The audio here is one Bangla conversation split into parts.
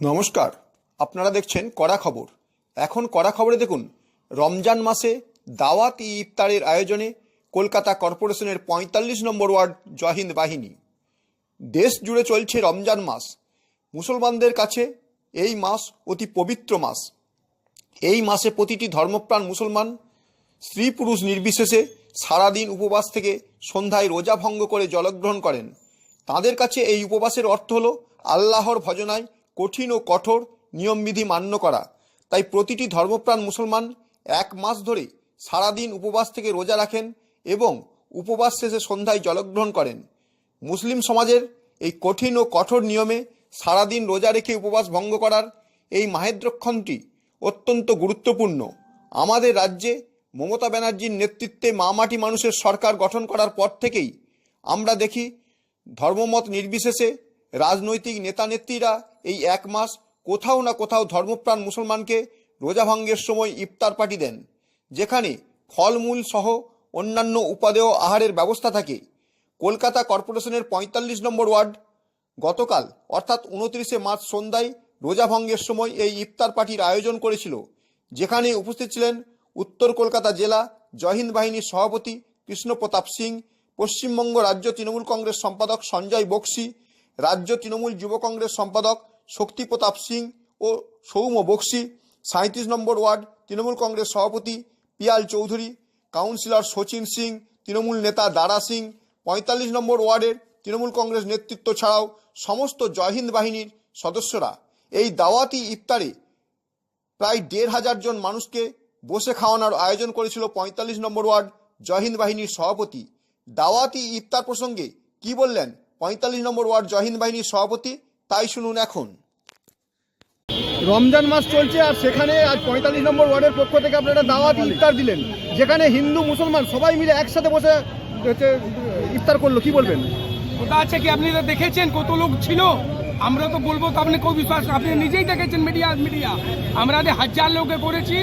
নমস্কার, আপনারা দেখছেন কড়া খবর। এখন কড়া খবরে দেখুন, রমজান মাসে দাওয়াত ই ইফতারের আয়োজনে কলকাতা কর্পোরেশনের পঁয়তাল্লিশ নম্বর ওয়ার্ড জহিন্দ বাহিনী। দেশ জুড়ে চলছে রমজান মাস। মুসলমানদের কাছে এই মাস অতি পবিত্র মাস। এই মাসে প্রতিটি ধর্মপ্রাণ মুসলমান স্ত্রী পুরুষ নির্বিশেষে সারাদিন উপবাস থেকে সন্ধ্যায় রোজা ভঙ্গ করে জলগ্রহণ করেন। তাদের কাছে এই উপবাসের অর্থ হল আল্লাহর ভজনায় কঠিন ও কঠোর নিয়মবিধি মান্য করা। তাই প্রতিটি ধর্মপ্রাণ মুসলমান এক মাস ধরে সারাদিন উপবাস থেকে রোজা রাখেন এবং উপবাস শেষে সন্ধ্যায় জলগ্রহণ করেন। মুসলিম সমাজের এই কঠিন ও কঠোর নিয়মে সারাদিন রোজা রেখে উপবাস ভঙ্গ করার এই মাহেদ্রক্ষণটি অত্যন্ত গুরুত্বপূর্ণ। আমাদের রাজ্যে মমতা ব্যানার্জির নেতৃত্বে মামাটি মানুষের সরকার গঠন করার পর থেকেই আমরা দেখি ধর্মমত নির্বিশেষে রাজনৈতিক নেতা নেত্রীরা এই এক মাস কোথাও না কোথাও ধর্মপ্রাণ মুসলমানকে রোজা ভঙ্গের সময় ইফতার পার্টি দেন, যেখানে ফলমূল সহ অন্যান্য উপাদেয় আহারের ব্যবস্থা থাকে। কলকাতা কর্পোরেশনের পঁয়তাল্লিশ নম্বর ওয়ার্ড, গতকাল, অর্থাৎ উনত্রিশে মার্চ সন্ধ্যায়, রোজা ভঙ্গের সময় এই ইফতার পার্টির আয়োজন করেছিল, যেখানে উপস্থিত ছিলেন উত্তর কলকাতা জেলা জহিন্দ বাহিনীর সভাপতি কৃষ্ণ প্রতাপ সিং, পশ্চিমবঙ্গ রাজ্য তৃণমূল কংগ্রেস সম্পাদক সঞ্জয় বক্সি রাজ্য তৃণমূল যুব কংগ্রেস সম্পাদক শক্তি প্রতাপ সিং ও সৌম বক্সি সাঁত্রিশ নম্বর ওয়ার্ড তৃণমূল কংগ্রেস সভাপতি পিয়াল চৌধুরী, কাউন্সিলর সচিন সিং, তৃণমূল নেতা দারা সিং, পঁয়তাল্লিশ নম্বর ওয়ার্ডের তৃণমূল কংগ্রেস নেতৃত্ব ছাড়াও সমস্ত জয়হিন্দ বাহিনীর সদস্যরা এই দাওয়াতি ইফতারে প্রায় দেড় হাজার জন মানুষকে বসে খাওয়ানোর আয়োজন করেছিল পঁয়তাল্লিশ নম্বর ওয়ার্ড জয়হিন্দ বাহিনীর সভাপতি। দাওয়াতি ইফতার প্রসঙ্গে কি বললেন? পঁয়তাল্লিশ নম্বর ওয়ার্ড জয়হিন্দ বাহিনীর সভাপতি তাই শুনুন এখন। রমজান মাস চলছে আর সেখানে আজ পঁয়তাল্লিশ নম্বর ওয়ার্ডের পক্ষ থেকে আপনারা দাওয়াতি ইফতার দিলেন। যেখানে হিন্দু মুসলমান সবাই মিলে একসাথে বসে ইফতার করল। কি বলবেন? ওটা আছে কি? আপনি তো দেখেছেন কত লোক ছিল? আমরা তো বলব তো আপনি কেউ বিশ্বাস আপনি নিজেই দেখেছেন মিডিয়া মিডিয়া আমরা যে হাজার লোকে করেছি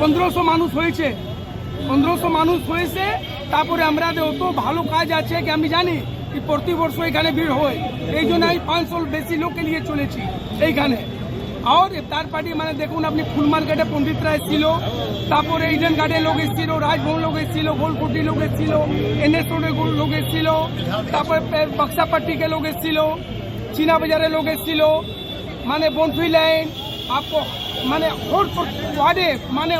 পনেরোশো মানুষ হয়েছে। পনেরোশো মানুষ হয়েছে তারপরে আমরা যে অত ভালো কাজ আছে কি আমি জানি? প্রতি বর্ষ এখানে ভিড় হয়, এই জন্য আমি পাঁচশো বেশি লোককে নিয়ে চলেছি এইখানে। আর তার পার্টি মানে দেখুন আপনি ফুল মার্কেটে পণ্ডিতরা এসেছিল তারপরে ইডেন গার্ডে লোক এসেছিল, রাজভবন লোক এসেছিল, গোলকুটি লোক এসেছিল, এনএস রোডে লোক এসেছিল, তারপরে বক্সা পাট্টিকে লোক এসেছিল চীনা বাজারে লোক এসেছিল মানে বনফি লাইন মানে ওয়ার্ডে মানে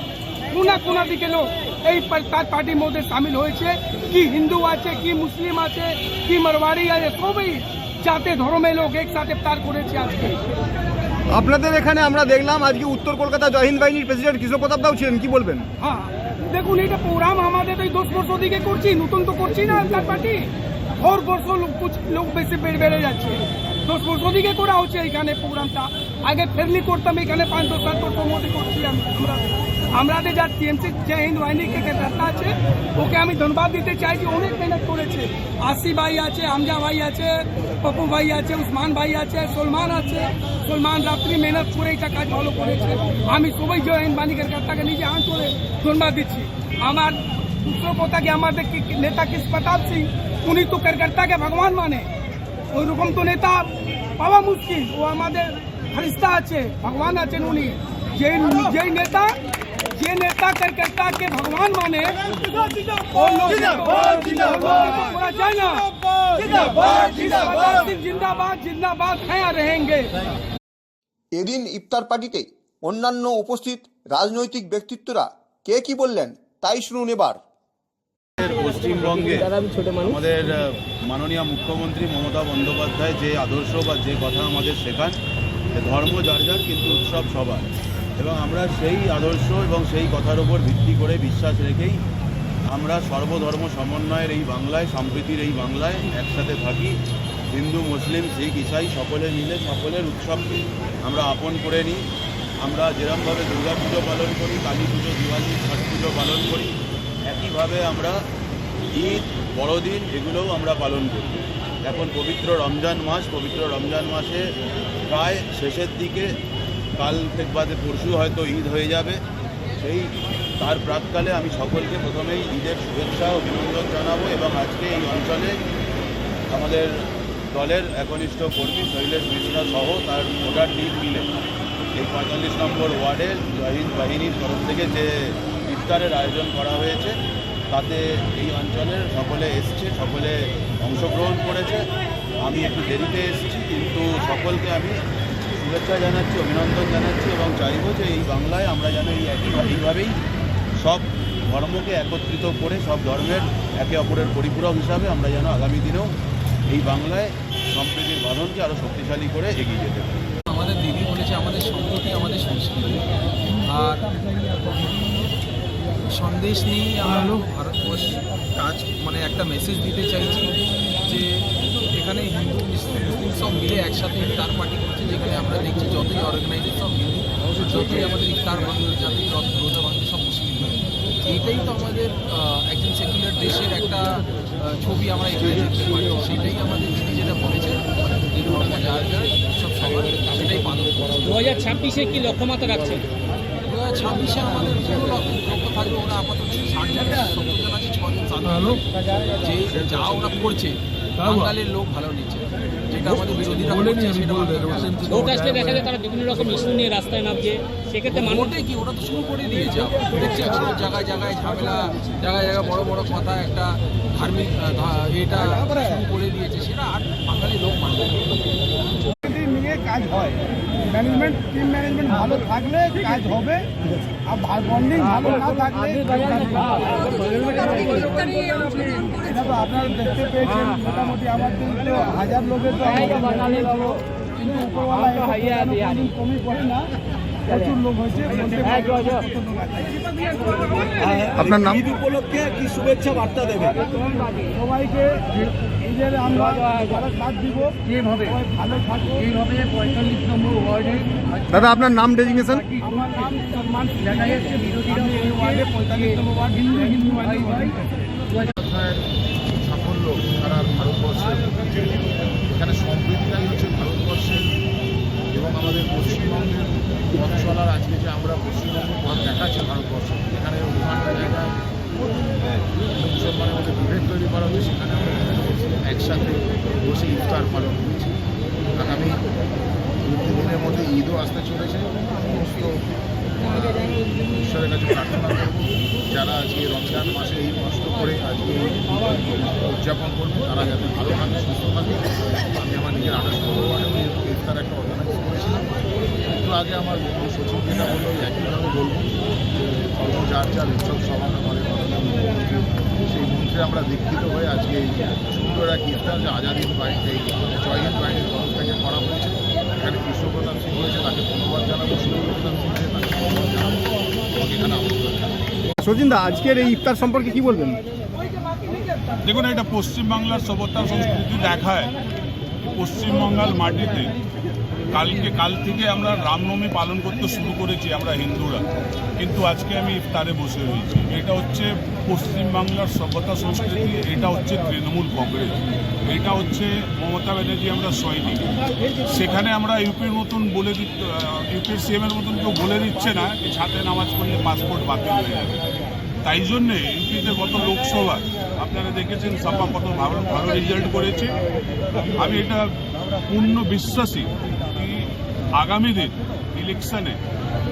কোনা কোনা দিকে লোক। এই তার পার্টির মধ্যে সামিল হয়েছে। কি হিন্দু আছে কি মুসলিম আছে কি মারওয়াড়ি আছে সবই জাতে ধর্মের লোক একসাথে তার করেছে আজকে। আপনাদের এখানে আমরা দেখলাম আজকে উত্তর কলকাতা জয়হিন্দ বাহিনীর প্রেসিডেন্ট কৃষ্ণ প্রতাপ দাও ছিলেন কি বলবেন? হ্যাঁ দেখুন এটা প্রোগ্রাম আমাদের এই দশ বছর দিকে করছি নতুন তো করছি না তার পার্টি। ভোর বর্ষ লোক লোক বেশি বেড়ে বেড়ে যাচ্ছে। দশ বছর দিকে করা হচ্ছে এখানে প্রোগ্রামটা। আগে ফেরলি করতাম এখানে পাঁচ দশ সাত বছর মধ্যে করছি আমরা। আমাদের যা টিএমসি জয় হিন্দ বাহিনী কে নেতা আছে, ওকে আমি ধন্যবাদ দিতে চাই যে অনেক মেহনত করেছে। আসি ভাই আছে, আমজা ভাই আছে, পপু ভাই আছে, উসমান ভাই আছে, সলমান আছে। সলমান রাত্রি মেহনত করে এটা কাজ ভালো করেছে। আমি সবাই জয় হিন্দ বাহিনীর কর্তাকে নিজে হাত করে ধন্যবাদ দিচ্ছি। আমার দুসরো কথা কি আমাদের নেতা কৃষ্ণ প্রতাপ সিং, উনি তো কারকর্তাকে ভগবান মানে। ওই রকম তো নেতা পাওয়া মুশকিল। ও আমাদের ফরিস্তা আছে, ভগবান আছেন উনি। যে যেই নেতা যে নেতা কারকর্তাকে ভগবান মানে ও লোক করা যায় না জিন্দাবাদ জিন্দাবাদ হ্যাঁ रहेंगे এদিন ইফতার পার্টিতে অন্যান্য উপস্থিত রাজনৈতিক ব্যক্তিত্বরা কে কি বললেন তাই শুনুন এবার পশ্চিমবঙ্গে আমাদের আহ, মাননীয় মুখ্যমন্ত্রী মমতা বন্দ্যোপাধ্যায় যে আদর্শ বা যে কথা আমাদের শেখান যে ধর্ম যার যার কিন্তু উৎসব সবার এবং আমরা সেই আদর্শ এবং সেই কথার উপর ভিত্তি করে বিশ্বাস রেখেই আমরা সর্বধর্ম সমন্বয়ের এই বাংলায়, সম্প্রীতির এই বাংলায় একসাথে থাকি। হিন্দু, মুসলিম, শিখ, ইসাই, সকলে মিলে সকলের উৎসবকে আমরা আপন করে নিই। আমরা যেরকমভাবে দুর্গা পুজো পালন করি কালী পুজো দিওয়ালি ছট পুজো পালন করি, একইভাবে আমরা ঈদ, বড়দিন এগুলোও আমরা পালন করি। এখন পবিত্র রমজান মাস, পবিত্র রমজান মাসে প্রায় শেষের দিকে কাল থেকে বাদে পরশু হয়তো ঈদ হয়ে যাবে। সেই তার প্রাককালে আমি সকলকে প্রথমেই ঈদের শুভেচ্ছা, অভিনন্দন জানাব এবং আজকে এই অঞ্চলে আমাদের দলের একনিষ্ঠ কর্মী শৈলেশ মিশ্রা সহ তার ভোটার টিম মিলে এই পঁয়তাল্লিশ নম্বর ওয়ার্ডের জয়হিন্দ বাহিনীর তরফ থেকে যে ইফতারের আয়োজন করা হয়েছে, তাতে এই অঞ্চলের সকলে এসছে, সকলে অংশগ্রহণ করেছে। আমি একটু দেরিতে এসেছি, কিন্তু সকলকে আমি শুভেচ্ছা জানাচ্ছি, অভিনন্দন জানাচ্ছি এবং চাইব যে এই বাংলায় আমরা যেন এই একই সব ধর্মকে একত্রিত করে, সব ধর্মের একে অপরের পরিপূরক হিসাবে আমরা যেন আগামী দিনেও এই বাংলায় সম্প্রীতির বাঁধনকে আরও শক্তিশালী করে এগিয়ে যেতে পারি। আমাদের দেবী বলেছে, আমাদের সম্প্রতি আমাদের সংস্কৃতি। আর সন্দেশ নিয়ে আমরা ভারতবর্ষ কাজ মানে একটা মেসেজ দিতে চাইছি যে এখানে হিন্দু মুসলিম মুসলিম সব মিলে একসাথে ইফতার পার্টি করছে যেখানে আমরা দেখছি যতই অর্গানাইজের সব হিন্দু যতই আমাদের ইফতার বাংলা জাতি রোজা বাংলা সব মুসলিম। এইটাই তো আমাদের একজন সেকুলার দেশের একটা ছবি আমরা এখানে দেখতে পাচ্ছি। সেটাই আমাদের দিদি যেটা বলেছে। যে ধর্ম যার যার সব সবার সেটাই পালন করছে দু হাজার ছাব্বিশে কি লক্ষ্যমাত্রা রাখছেন? দু হাজার ছাব্বিশে আমাদের যেগুলো লক্ষ্য থাকবে ওরা আপাতত ষাট জন সত্তর জন আছে ছজন সাধারণ যে যা ওরা করছে বাঙালির লোক ভালো নিচ্ছে যেটা আমাদের বিরোধীরা করছে সেটা ভোট আসলে দেখা যায় তারা বিভিন্ন রকম ইস্যু নিয়ে রাস্তায় নামছে। সেক্ষেত্রে মানুষটাই কি? ওরা তো শুরু করে দিয়েছে। দেখছি জায়গায় জায়গায় ঝামেলা জায়গায় জায়গায় বড় বড় কথা একটা ধার্মিক এটা শুরু করে দিয়েছে। সেটা আর বাঙালি লোক মানবে নিয়ে কাজ হয়। ম্যানেজমেন্ট টিম ম্যানেজমেন্ট ভালো থাকলে কাজ হবে আর বন্ডিং ভালো না থাকলে এটা তো আপনারা দেখতে পেয়েছেন মোটামুটি আমার তো হাজার লোকের তো কিন্তু উপরওয়ালা কমই পড়ে না। প্রচুর লোক হয়েছে বলতে পারব না কত লোক আছে। আপনার সবাইকে ঈদের আমরা বাদ দিব এইভাবে ভালো থাকব এইভাবে পঁয়তাল্লিশ নম্বর ওয়ার্ডে দাদা আপনার নাম ডেজিগনেশন? আমার নাম সলমান দেখা যাচ্ছে বিরোধীরা এই ওয়ার্ডে পঁয়তাল্লিশ নম্বর ওয়ার্ড হিন্দু হিন্দু মানে সাফল্য সারা ভারতবর্ষের এখানে সমৃদ্ধিটাই হচ্ছে ভারতবর্ষের এবং আমাদের পশ্চিমবঙ্গের পথ চলার আজকে যে আমরা পশ্চিমবঙ্গ পথ দেখাচ্ছে ভারতবর্ষ এখানে হিন্দু মুসলমানের মধ্যে বিভেদ তৈরি করা হয়েছে সেখানে আমরা একসাথে বসে ইফতার পালন করছি। আগামী দু দিনের মধ্যে ঈদও আসতে চলেছে। সমস্ত ঈশ্বরের কাছে প্রার্থনা করব, যারা আজকে রমজান মাসে এই কষ্ট করে আজকে উদযাপন করবে, তারা যাতে ভালো থাকে, সুস্থ থাকে। আমি আমার নিজের আনন্দ এই ইফতার একটা অর্গানাইজ করেছিলাম একটু আগে আমার সচিব যেটা বলল একইভাবে বলব, যে যার যার উৎসব সমান আমাদের সেই মন্ত্রে আমরা দীক্ষিত হয়ে আজকে এই সুন্দর এক যে আজাদির বাড়িতে এই জয়হিন্দ বাহিনীর তরফ থেকে করা হয়েছে এখানে কৃষ্ণপ্রতাপ সিং হয়েছে তাকে ধন্যবাদ জানাব সূর্যপ্রতাপ সিং হয়েছে তাকে ধন্যবাদ জানাব। এখানে আজকের এই ইফতার সম্পর্কে কি বলবেন? দেখুন এটা পশ্চিমবাংলার সভ্যতা সংস্কৃতি দেখায় পশ্চিমবাংলার মাটিতে। কালকে, কাল থেকে আমরা রামনবমী পালন করতে শুরু করেছি আমরা হিন্দুরা। কিন্তু আজকে আমি ইফতারে বসে রয়েছি। এটা হচ্ছে পশ্চিমবাংলার সভ্যতা সংস্কৃতি, এটা হচ্ছে তৃণমূল কংগ্রেস, এটা হচ্ছে মমতা ব্যানার্জি আমরা সৈনিক। সেখানে আমরা ইউপির মতন বলে দিত ইউপির সিএমের মতন কেউ বলে দিচ্ছে না যে ছাতে নামাজ পড়লে পাসপোর্ট বাতিল হয়ে যাবে। তাই জন্যে ইউপিতে গত লোকসভা, আপনারা দেখেছেন, সাপা কত ভালো ভালো রেজাল্ট করেছে। আমি এটা পূর্ণ বিশ্বাসী আগামী দিন ইলেকশনে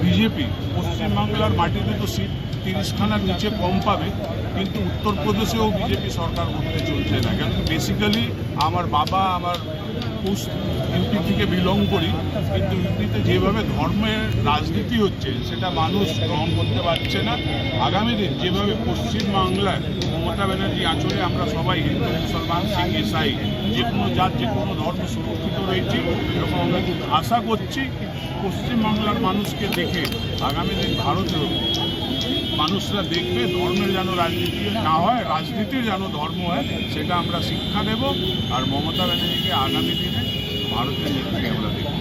বিজেপি পশ্চিমবাংলার মাটিতে তো সিট তিরিশখানার নিচে কম পাবে, কিন্তু উত্তরপ্রদেশেও বিজেপি সরকার করতে চলছে না। কেন বেসিক্যালি আমার বাবা, আমার পুষ ইউপি থেকে বিলং করি, কিন্তু ইউপিতে যেভাবে ধর্মের রাজনীতি হচ্ছে, সেটা মানুষ গ্রহণ করতে পারছে না। আগামী দিন যেভাবে পশ্চিমবাংলায় মমতা ব্যানার্জি আঁচলে আমরা সবাই হিন্দু, মুসলমান সিং ইসাই, যে কোনো জাত, যে কোনো ধর্ম সুরক্ষিত রয়েছি এরকম আমরা আশা করছি পশ্চিমবাংলার মানুষকে দেখে আগামী দিন ভারতেও মানুষরা দেখবে ধর্মের যেন রাজনীতি না হয় রাজনীতির যেন ধর্ম হয়, সেটা আমরা শিক্ষা দেব আর মমতা ব্যানার্জিকে আগামী দিনে ভারতের নেত্রী আমরা দেখব।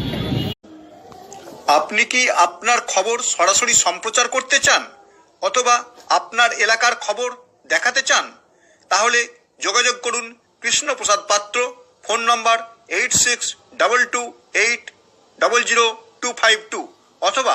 আপনি কি আপনার খবর সরাসরি সম্প্রচার করতে চান অথবা আপনার এলাকার খবর দেখাতে চান? তাহলে যোগাযোগ করুন Krishnaprasad Patra, phone number eight six double two eight double zero two five two অথবা